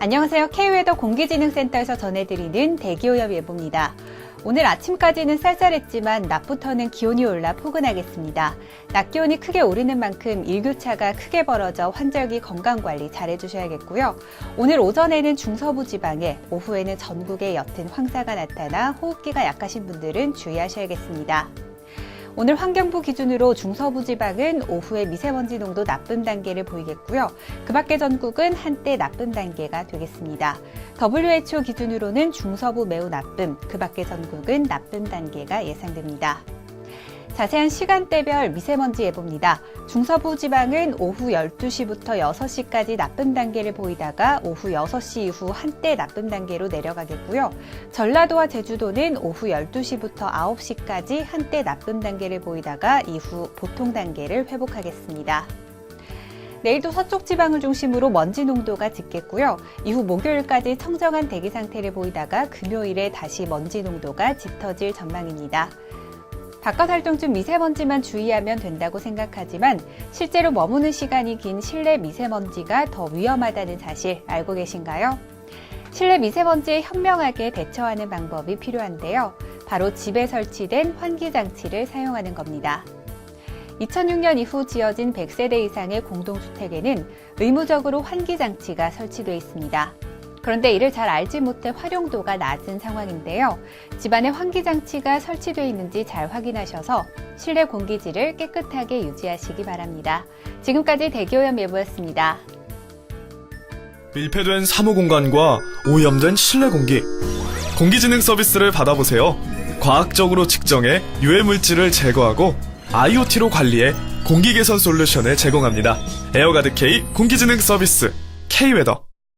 안녕하세요. K웨더 공기진흥센터에서 전해드리는 대기오염 예보입니다. 오늘 아침까지는 쌀쌀했지만 낮부터는 기온이 올라 포근하겠습니다. 낮 기온이 크게 오르는 만큼 일교차가 크게 벌어져 환절기 건강 관리 잘 해주셔야겠고요. 오늘 오전에는 중서부 지방에, 오후에는 전국에 옅은 황사가 나타나 호흡기가 약하신 분들은 주의하셔야겠습니다. 오늘 환경부 기준으로 중서부 지방은 오후에 미세먼지 농도 나쁨 단계를 보이겠고요. 그 밖의 전국은 한때 나쁨 단계가 되겠습니다. WHO 기준으로는 중서부 매우 나쁨, 그 밖의 전국은 나쁨 단계가 예상됩니다. 자세한 시간대별 미세먼지 예보입니다. 중서부 지방은 오후 12시부터 6시까지 나쁨 단계를 보이다가 오후 6시 이후 한때 나쁨 단계로 내려가겠고요. 전라도와 제주도는 오후 12시부터 9시까지 한때 나쁨 단계를 보이다가 이후 보통 단계를 회복하겠습니다. 내일도 서쪽 지방을 중심으로 먼지 농도가 짙겠고요. 이후 목요일까지 청정한 대기 상태를 보이다가 금요일에 다시 먼지 농도가 짙어질 전망입니다. 바깥 활동 중 미세먼지만 주의하면 된다고 생각하지만 실제로 머무는 시간이 긴 실내 미세먼지가 더 위험하다는 사실 알고 계신가요? 실내 미세먼지에 현명하게 대처하는 방법이 필요한데요. 바로 집에 설치된 환기장치를 사용하는 겁니다. 2006년 이후 지어진 100세대 이상의 공동주택에는 의무적으로 환기장치가 설치되어 있습니다. 그런데 이를 잘 알지 못해 활용도가 낮은 상황인데요. 집안에 환기장치가 설치되어 있는지 잘 확인하셔서 실내 공기질을 깨끗하게 유지하시기 바랍니다. 지금까지 대기오염 예보였습니다. 밀폐된 사무 공간과 오염된 실내 공기. 공기진흥 서비스를 받아보세요. 과학적으로 측정해 유해 물질을 제거하고 IoT로 관리해 공기 개선 솔루션을 제공합니다. 에어가드 K 공기진흥 서비스 K웨더